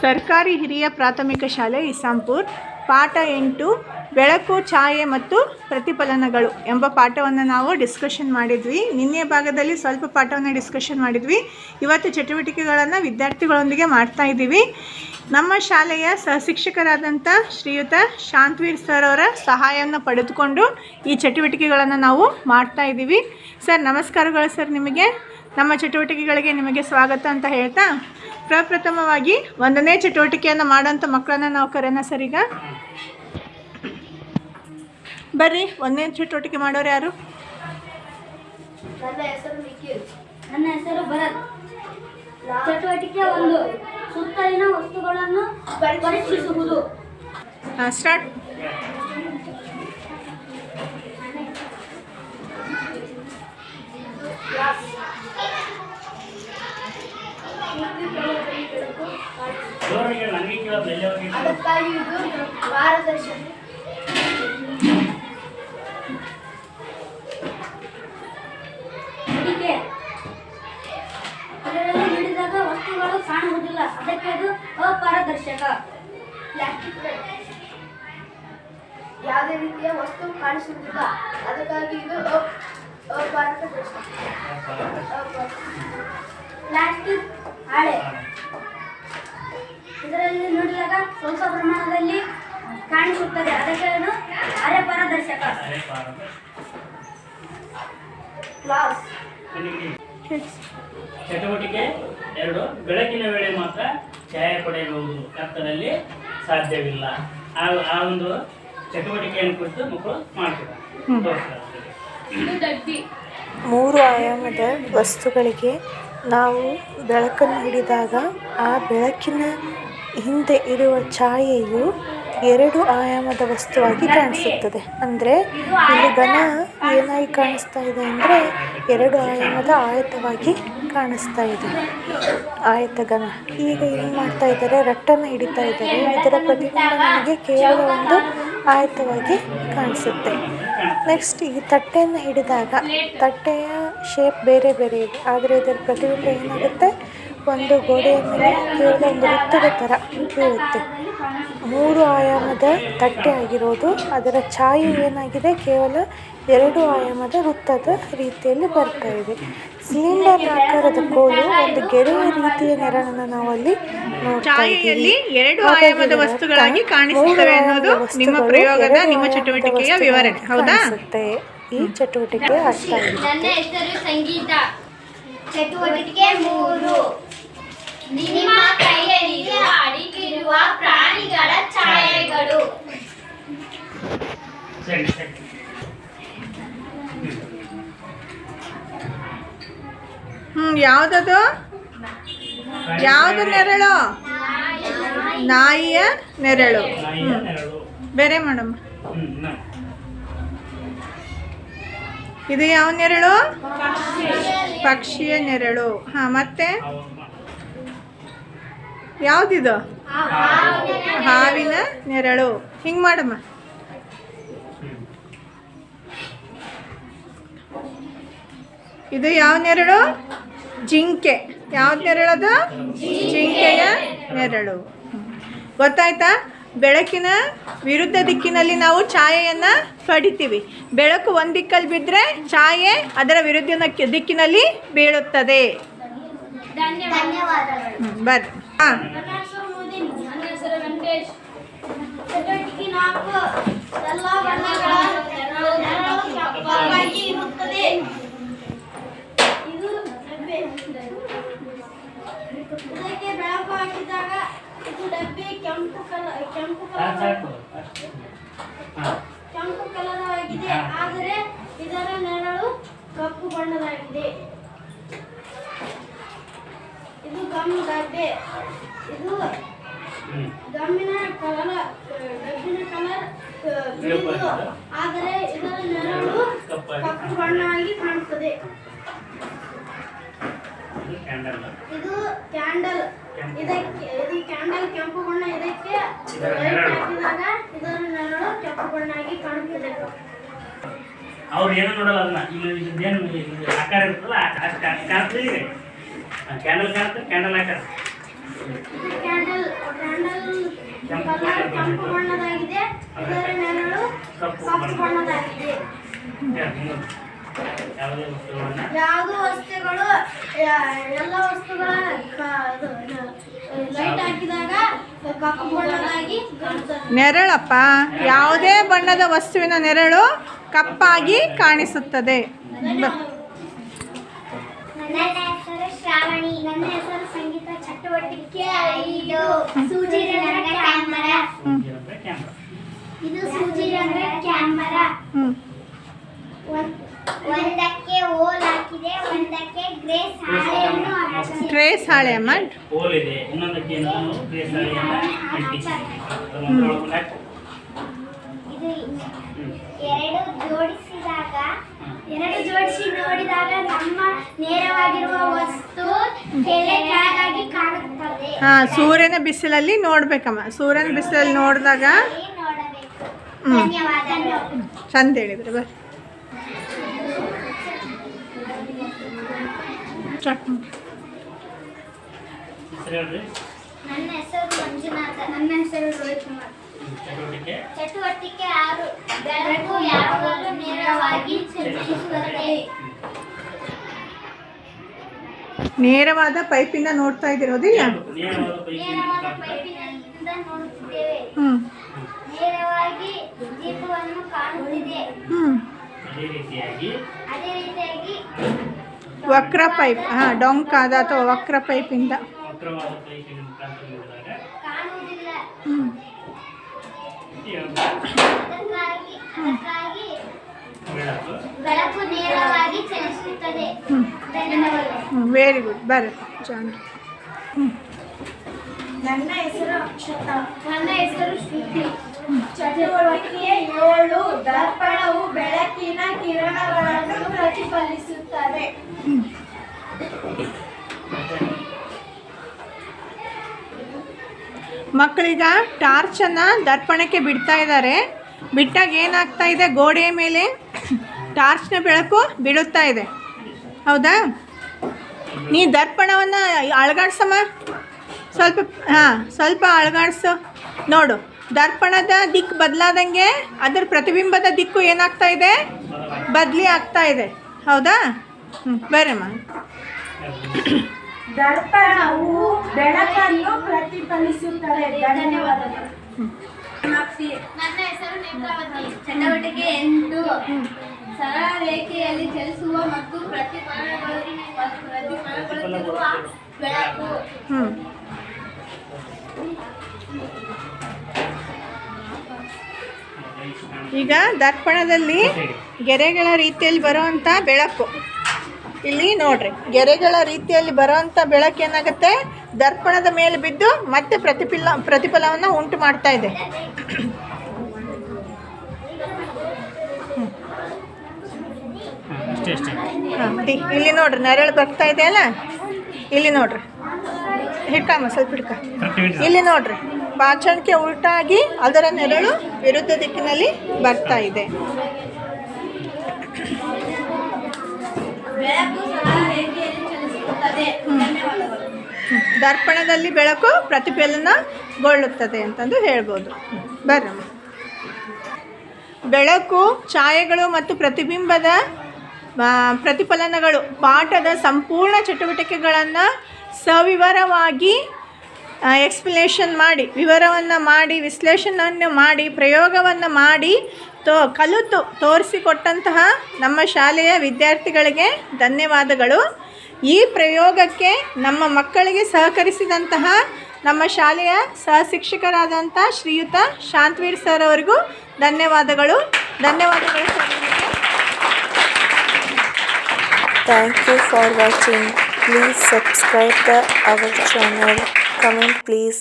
ಸರ್ಕಾರಿ ಹಿರಿಯ ಪ್ರಾಥಮಿಕ ಶಾಲೆ ಇಸಾಂಪುರ್ ಪಾಠ ಎಂಟು, ಬೆಳಕು, ಛಾಯೆ ಮತ್ತು ಪ್ರತಿಫಲನಗಳು ಎಂಬ ಪಾಠವನ್ನು ನಾವು ಡಿಸ್ಕಷನ್ ಮಾಡಿದ್ವಿ. ನಿನ್ನೆ ಭಾಗದಲ್ಲಿ ಸ್ವಲ್ಪ ಪಾಠವನ್ನು ಡಿಸ್ಕಷನ್ ಮಾಡಿದ್ವಿ. ಇವತ್ತು ಚಟುವಟಿಕೆಗಳನ್ನು ವಿದ್ಯಾರ್ಥಿಗಳೊಂದಿಗೆ ಮಾಡ್ತಾ ಇದ್ದೀವಿ. ನಮ್ಮ ಶಾಲೆಯ ಸಹಶಿಕ್ಷಕರಾದಂಥ ಶ್ರೀಯುತ ಶಾಂತವೀರ್ ಸರ್ ಅವರ ಸಹಾಯವನ್ನು ಪಡೆದುಕೊಂಡು ಈ ಚಟುವಟಿಕೆಗಳನ್ನು ನಾವು ಮಾಡ್ತಾ ಇದ್ದೀವಿ. ಸರ್ ನಮಸ್ಕಾರಗಳು ಸರ್ ನಿಮಗೆ. ನಮ್ಮ ಚಟುವಟಿಕೆಗಳಿಗೆ ನಿಮಗೆ ಸ್ವಾಗತ ಅಂತ ಹೇಳ್ತಾ ಪ್ರಪ್ರಥಮವಾಗಿ ಒಂದನೇ ಚಟುವಟಿಕೆಯನ್ನು ಮಾಡೋಂಥ ಮಕ್ಕಳನ್ನ ನಾವು ಕರೆಯೋಣ ಸರಿಗ ಈಗ. ಬರ್ರಿ ಒಂದನೇ ಚಟುವಟಿಕೆ ಮಾಡೋರು ಯಾರು? ನನ್ನ ಹೆಸರು ಭರತ್. ಚಟುವಟಿಕೆ ಒಂದು ಸುತ್ತಲಿನ ವಸ್ತುಗಳನ್ನು ಪರೀಕ್ಷಿಸುವುದು. ಸ್ಟಾರ್ಟ್ ಅದಕ್ಕಾಗಿ ಇದು ಪಾರದರ್ಶಕ ಅಡಿಕೆ ಅದರಲ್ಲಿ ಹಿಡಿದಾಗ ವಸ್ತುಗಳು ಕಾಣುವುದಿಲ್ಲ. ಅದಕ್ಕೆ ಅದು ಅಪಾರದರ್ಶಕ. ಪ್ಲಾಸ್ಟಿಕ್ ಯಾವುದೇ ರೀತಿಯ ವಸ್ತು ಕಾಣಿಸುವುದಿಲ್ಲ. ಅದಕ್ಕಾಗಿ ಇದು ಅಪಾರದರ್ಶಕ. ಪ್ಲಾಸ್ಟಿಕ್ ಹಾಳೆ. ಕಾಣಿಸುತ್ತದೆ ಅದಕ್ಕೆ ಅದು ಅರೆ ಪಾರದರ್ಶಕ. ಚಟುವಟಿಕೆ ಎರಡು. ಬೆಳಕಿನ ವೇಳೆ ಮಾತ್ರ ಛಾಯೆ ಪಡೆಯಬಹುದು. ಕತ್ತಲಲ್ಲಿ ಸಾಧ್ಯವಿಲ್ಲ. ಆ ಆ ಒಂದು ಚಟುವಟಿಕೆಯನ್ನು ಕುರಿತು ಮಕ್ಕಳು ಮಾಡ್ತಾರೆ ಮೂರು ಆಯಾಮದ ವಸ್ತುಗಳಿಗೆ ನಾವು ಬೆಳಕನ್ನು ಹಿಡಿದಾಗ ಆ ಬೆಳಕಿನ ಹಿಂದೆ ಇರುವ ಛಾಯೆಯು ಎರಡು ಆಯಾಮದ ವಸ್ತುವಾಗಿ ಕಾಣಿಸುತ್ತದೆ. ಅಂದರೆ ಇಲ್ಲಿ ಘನ ಏನಾಗಿ ಕಾಣಿಸ್ತಾ ಇದೆ ಅಂದರೆ ಎರಡು ಆಯಾಮದ ಆಯತವಾಗಿ ಕಾಣಿಸ್ತಾ ಇದೆ. ಆಯತ ಘನ. ಈಗ ಏನು ಮಾಡ್ತಾ ಇದ್ದಾರೆ? ರಟ್ಟನ್ನು ಹಿಡಿತಾ ಇದ್ದಾರೆ. ಇದರ ಪ್ರತಿಬಿಂಬ ನಮಗೆ ಕೇವಲ ಒಂದು ಆಯತವಾಗಿ ಕಾಣಿಸುತ್ತೆ. ನೆಕ್ಸ್ಟ್ ಈ ತಟ್ಟೆಯನ್ನು ಹಿಡಿದಾಗ, ತಟ್ಟೆಯ ಶೇಪ್ ಬೇರೆ ಬೇರೆ ಇದೆ. ಆದರೆ ಇದರ ಪ್ರತಿಬಿಂಬ ಏನಾಗುತ್ತೆ? ಒಂದು ಗೋಡೆಯ ಮೇಲೆ ಕೇವಲ ಒಂದು ವೃತ್ತದ ಥರ ಬೀಳುತ್ತೆ. ಮೂರು ಆಯಾಮದ ತಟ್ಟೆ ಆಗಿರೋದು. ಅದರ ಛಾಯೆ ಏನಾಗಿದೆ? ಕೇವಲ ಎರಡು ಆಯಾಮದ ವೃತ್ತದ ರೀತಿಯಲ್ಲಿ ಬರ್ತಾ ಇದೆ. ಸಿಲಿಂಡರ್ ಆಕಾರದ ಕೋಲು ಒಂದು ಗೆರೆಯ ರೀತಿಯ ನೆರಳನ್ನು ನಾವು ಅಲ್ಲಿ ಛಾಯೆಯಲ್ಲಿ ಎರಡು ಆಯಾಮದ ವಸ್ತುಗಳಾಗಿ ಕಾಣಿಸುತ್ತವೆ ಅನ್ನೋದು ನಿಮ್ಮ ಪ್ರಯೋಗದ ನಿಮ್ಮ ಚಟುವಟಿಕೆಯ ವಿವರಣೆ ಹೌದಾ? ಕಾಣಿಸುತ್ತೆ. ಈ ಚಟುವಟಿಕೆ ಅರ್ಥ ಆಗಿದೆ ನನ್ನ ಹೆಸರು ಸಂಗೀತ. ಚಟುವಟಿಕೆ ಮೂರು ನಿಮ್ಮ ಕೈಯಲ್ಲಿ ಅಡಿಗಿರುವ ಪ್ರಾಣಿಗಳ ಛಾಯೆಗಳು ಹ್ಞೂ ಯಾವುದದು? ಯಾವುದು ನೆರಳು? ನಾಯಿಯ ನೆರಳು. ಬೇರೆ ಮಾಡಮ್ಮ ಇದು ಯಾವ ನೆರಳು? ಪಕ್ಷಿಯ ನೆರಳು. ಹಾಂ, ಮತ್ತೆ? ಯಾವುದಿದು? ಹಾವಿನ ನೆರಳು. ಹಿಂಗೆ ಮಾಡಮ್ಮ. ಇದು ಯಾವ ನೆರಳು? ಜಿಂಕೆ. ಯಾವ ನೆರಳದು ಜಿಂಕೆಯ ನೆರಳು. ಗೊತ್ತಾಯ್ತಾ? ಬೆಳಕಿನ ವಿರುದ್ಧ ದಿಕ್ಕಿನಲ್ಲಿ ನಾವು ಛಾಯೆಯನ್ನು ಪಡಿತೀವಿ. ಬೆಳಕು ಒಂದು ದಿಕ್ಕಲ್ಲಿ ಬಿದ್ದರೆ ಛಾಯೆ ಅದರ ವಿರುದ್ಧ ದಿಕ್ಕಿನಲ್ಲಿ ಬೀಳುತ್ತದೆ. ಬರ್ರಿ. ಹಾಂ ಹೆಸರು ಮುದೀನ್ ನನ್ನ ಹೆಸರು ವೆಂಕಟೇಶ್ ಚಟುವಟಿಕೆ ನಾಲ್ಕು ಎಲ್ಲ ಬಣ್ಣಗಳ ನೆರಳು ಕಪ್ಪಾಗಿ ಇರುತ್ತದೆ ಇದು ಡಬ್ಬೆ ಇದಕ್ಕೆ ಬೆಳಕು ಹಾಕಿದಾಗ ಇದು ಡಬ್ಬೆ ಕೆಂಪು ಕಲರ್ ಕೆಂಪು ಕಲರ್. ಕೆಂಪು ಕಲರ್ ಆಗಿದೆ. ಆದರೆ ಇದರ ನೆರಳು ಕಪ್ಪು ಬಣ್ಣದಾಗಿದೆ. ಇದು ಗಮ್ ಡಬ್ಬೆ ಇದು. ಗಮ್ಮಿನ ಕಲರ್ ಡಬ್ಬಿನ ಕಲರ್ ಬಿಳಿದು. ಆದರೆ ಇದರ ನೆರಳು ಕಪ್ಪು ಬಣ್ಣವಾಗಿ ಕಾಣುತ್ತದೆ. ಇದು ಕ್ಯಾಂಡಲ್. ಇದು ಕ್ಯಾಂಡಲ್. ಇದಕ್ಕೆ ಇದು ಕ್ಯಾಂಡಲ್ ಅವ್ರು ಏನೋ ನೋಡಲ್ಲ ಅದನ್ನ ಇಲ್ಲಿ ಇದೇನು ಇದು ಆಕಾರ ಇರ್ತಲ್ಲ ಅಷ್ಟು ಕಾಣ್ತದೆ ಈಗ ಕ್ಯಾಂಡಲ್ ಕಾಣುತ್ತೆ ಕ್ಯಾಂಡಲ್ ಆಕಾರ ಇದು ಕೆಂಪು ಬಣ್ಣದಾಗಿದೆ ಇದರ ನೆರಳು ಕಪ್ಪು ಬಣ್ಣದಾಗಿದೆ ಯಾವುದೇ ವಸ್ತುಗಳನ್ನ ಯಾವುದು ವಸ್ತುಗಳು ಎಲ್ಲ ವಸ್ತುಗಳ ಲೈಟ್ ಹಾಕಿದಾಗ ನೆರಳಪ್ಪ. ಯಾವುದೇ ಬಣ್ಣದ ವಸ್ತುವಿನ ನೆರಳು ಕಪ್ಪಾಗಿ ಕಾಣಿಸುತ್ತದೆ. ನನ್ನ ಹೆಸರು ಶ್ರಾವಣಿ ನನ್ನ ಹೆಸರು ಸಂಗೀತ ಚಟುವಟಿಕೆ ಐದು. ಸೂಜಿ ರಂಗ ಕ್ಯಾಮರಾ. ಇದು ಸೂಜಿ ರಂಗ ಕ್ಯಾಮರಾ. ಒಂದಕ್ಕೆ ಓಲ್ ಹಾಕಿದೆ ಒಂದಕ್ಕೆ ಗ್ರೇ ಹಾಳೆಯನ್ನು ಹಾಕಿದೆ. ಟ್ರೇಸ್ ಹಾಳೆ ಅಮ್ಮ. ಹೋಲ್ ಇದೆ. ಇನ್ನೊಂದಕ್ಕೆ ಏನು? ಟ್ರೇಸ್ ಹಾಳೆಯನ್ನ ಅಂಟಿಸಿ. ಅದನ್ನ ಒಳಗೊಂಡು ಹಾಕು. ಇದು ಎರಡು ಜೋಡಿಸಿದಾಗ ಎರಡು ಜೋಡಿಸಿ ನೋಡಿದಾಗ ನಮ್ಮ ನೇರವಾಗಿರುವ ವಸ್ತು ಕೆಲೆ ಕೆಳಗಾಗಿ ಕಾಣುತ್ತದೆ. ಹಾ ಸೂರ್ಯನ ಬಿಸಿಲಲ್ಲಿ ನೋಡ್ಬೇಕಮ್ಮ. ಸೂರ್ಯನ ಬಿಸಿಲಲ್ಲಿ ನೋಡಿದಾಗ ನೋಡಬೇಕು. ಹ್ಮ್. ಧನ್ಯವಾದಗಳು. ಚಂದ ಹೇಳಿದ್ರೆ ಬರ್ರಿ. ಸ್ಟಾರ್ಟ್ ಮಾಡಿ. ಹೆಸರು ಹೇಳ್ರಿ. ನನ್ನ ಹೆಸರು ಮಂಜುನಾಥ. ನನ್ನ ಹೆಸರು ರೋಹಿತ್ ಕುಮಾರ್. ಚಟುವಟಿಕೆ ಆರು. ಬೆಳಕು ಯಾವಾಗಲೂ ನೇರವಾಗಿ ನೇರವಾದ ಪೈಪಿಂದ ನೋಡ್ತಾ ಇದಿರೋದಿಲ್ಲ ನೇರವಾದ ಪೈಕಿ ನೇರವಾದ ಪೈಪಿನಿಂದ ನೋಡುತ್ತಿದ್ದೇವೆ. ಹ್ಮ್. ನೇರವಾಗಿ ದೀಪವನ್ನು ಕಾಣುತ್ತಿದೆ. ಹ್ಮ್. ಅದೇ ರೀತಿಯಾಗಿ ಅದೇ ರೀತಿಯಾಗಿ ವಕ್ರ ಪೈಪ್ ಹಾ ಡೊಂಕಾದ ಅಥವಾ ವಕ್ರ ಪೈಪಿಂದ ವಕ್ರವಾದ ಪೈಕಿನ ಮುಖಾಂತರ ನೋಡಿದಾಗ ಕಾಣುವುದಿಲ್ಲ ಹ್ಮ್ ಅದಕ್ಕಾಗಿ ಅದಕ್ಕಾಗಿ ಬೆಳಕು ಬೆಳಕು ನೇರವಾಗಿ ಚಲಿಸುತ್ತದೆ ಹ್ಮ್ ಧನ್ಯವಾದಗಳು ಹ್ಮ್ ವೆರಿ ಗುಡ್ ಬರ್ರಿ ಜಾನ್ ನನ್ನ ಹೆಸರು ಅಕ್ಷತಾ ನನ್ನ ಹೆಸರು ಶ್ರುತಿ ಚಟುವಟಿಕೆ ಏಳು ದರ್ಪಣವು ಬೆಳಕಿನ ಕಿರಣಗಳನ್ನು ಪ್ರತಿಫಲಿಸುತ್ತದೆ ಮಕ್ಕಳೀಗ ಟಾರ್ಚನ್ನು ದರ್ಪಣಕ್ಕೆ ಬಿಡ್ತಾ ಇದ್ದಾರೆ ಬಿಟ್ಟಾಗ ಏನಾಗ್ತಾ ಇದೆ? ಗೋಡೆಯ ಮೇಲೆ ಟಾರ್ಚ್ನ ಬೆಳಕು ಬಿಡುತ್ತಾ ಇದೆ. ಹೌದಾ? ನೀ ದರ್ಪಣವನ್ನು ಅಳಗಾಡ್ಸಮ್ಮ. ಸ್ವಲ್ಪ, ಹಾಂ, ಸ್ವಲ್ಪ ಅಳಗಾಡ್ಸು. ನೋಡು, ದರ್ಪಣದ ದಿಕ್ಕು ಬದಲಾದಂಗೆ ಅದರ ಪ್ರತಿಬಿಂಬದ ದಿಕ್ಕು ಏನಾಗ್ತಾ ಇದೆ? ಬದಲಿ ಆಗ್ತಾ ಇದೆ. ಹೌದಾ? ಹ್ಞೂ ಬರಮ್ಮ. ದರ್ಪಣವು ಬೆಳಕನ್ನು ಪ್ರತಿಫಲಿಸುತ್ತದೆ ಧನ್ಯವಾದಗಳು. ನನ್ನ ಹೆಸರು ನೇತ್ರಾವತಿ ಚಟುವಟಿಕೆ ಎಂಟು. ಸರಳ ರೇಖೆಯಲ್ಲಿ ಚಲಿಸುವ ಮತ್ತು ಪ್ರತಿಫಲಗಳು ಪ್ರತಿಫಲಗೊಳ್ಳುತ್ತಿರುವ ಬೆಳಕು. ಹ್ಞೂ ಈಗ ದರ್ಪಣದಲ್ಲಿ ಗೆರೆಗಳ ರೀತಿಯಲ್ಲಿ ಬರುವಂಥ ಬೆಳಕು. ಇಲ್ಲಿ ನೋಡ್ರಿ ಗೆರೆಗಳ ರೀತಿಯಲ್ಲಿ ಬರುವಂತ ಬೆಳಕು ಏನಾಗುತ್ತೆ? ದರ್ಪಣದ ಮೇಲೆ ಬಿದ್ದು ಮತ್ತೆ ಪ್ರತಿಫಲ ಪ್ರತಿಫಲವನ್ನು ಉಂಟು ಮಾಡ್ತಾ ಇದೆ. ಇಲ್ಲಿ ನೋಡ್ರಿ ನೆರಳು ಬರ್ತಾ ಇದೆ ಅಲ್ಲ? ಇಲ್ಲಿ ನೋಡ್ರಿ. ಹಿಡ್ಕಮ್ಮ ಸ್ವಲ್ಪ ಹಿಡ್ಕ. ಇಲ್ಲಿ ನೋಡ್ರಿ ಪಾಚಣಿಕೆ ಉಲ್ಟಾಗಿ ಅದರ ನೆರಳು ವಿರುದ್ಧ ದಿಕ್ಕಿನಲ್ಲಿ ಬರ್ತಾ ಇದೆ. ದರ್ಪಣದಲ್ಲಿ ಬೆಳಕು ಪ್ರತಿಫಲನಗೊಳ್ಳುತ್ತದೆ ಅಂತಂದು ಹೇಳ್ಬೋದು. ಬರ್ರಮ್ಮ ಬೆಳಕು, ಛಾಯೆಗಳು ಮತ್ತು ಪ್ರತಿಬಿಂಬದ ಪ್ರತಿಫಲನಗಳು, ಪಾಠದ ಸಂಪೂರ್ಣ ಚಟುವಟಿಕೆಗಳನ್ನು ಸವಿವರವಾಗಿ ಎಕ್ಸ್ಪ್ಲನೇಷನ್ ಮಾಡಿ, ವಿವರವನ್ನು ಮಾಡಿ, ವಿಶ್ಲೇಷಣೆಯನ್ನು ಮಾಡಿ, ಪ್ರಯೋಗವನ್ನು ಮಾಡಿ, ತೋ, ಕಲಿತು ತೋರಿಸಿಕೊಟ್ಟಂತಹ ನಮ್ಮ ಶಾಲೆಯ ವಿದ್ಯಾರ್ಥಿಗಳಿಗೆ ಧನ್ಯವಾದಗಳು. ಈ ಪ್ರಯೋಗಕ್ಕೆ ನಮ್ಮ ಮಕ್ಕಳಿಗೆ ಸಹಕರಿಸಿದಂತಹ ನಮ್ಮ ಶಾಲೆಯ ಸಹ ಶಿಕ್ಷಕರಾದಂಥ ಶ್ರೀಯುತ ಶಾಂತವೀರ್ ಸರ್ ಅವರಿಗೂ ಧನ್ಯವಾದಗಳು. ಧನ್ಯವಾದಗಳು thank you for watching please subscribe Please subscribe channel our please.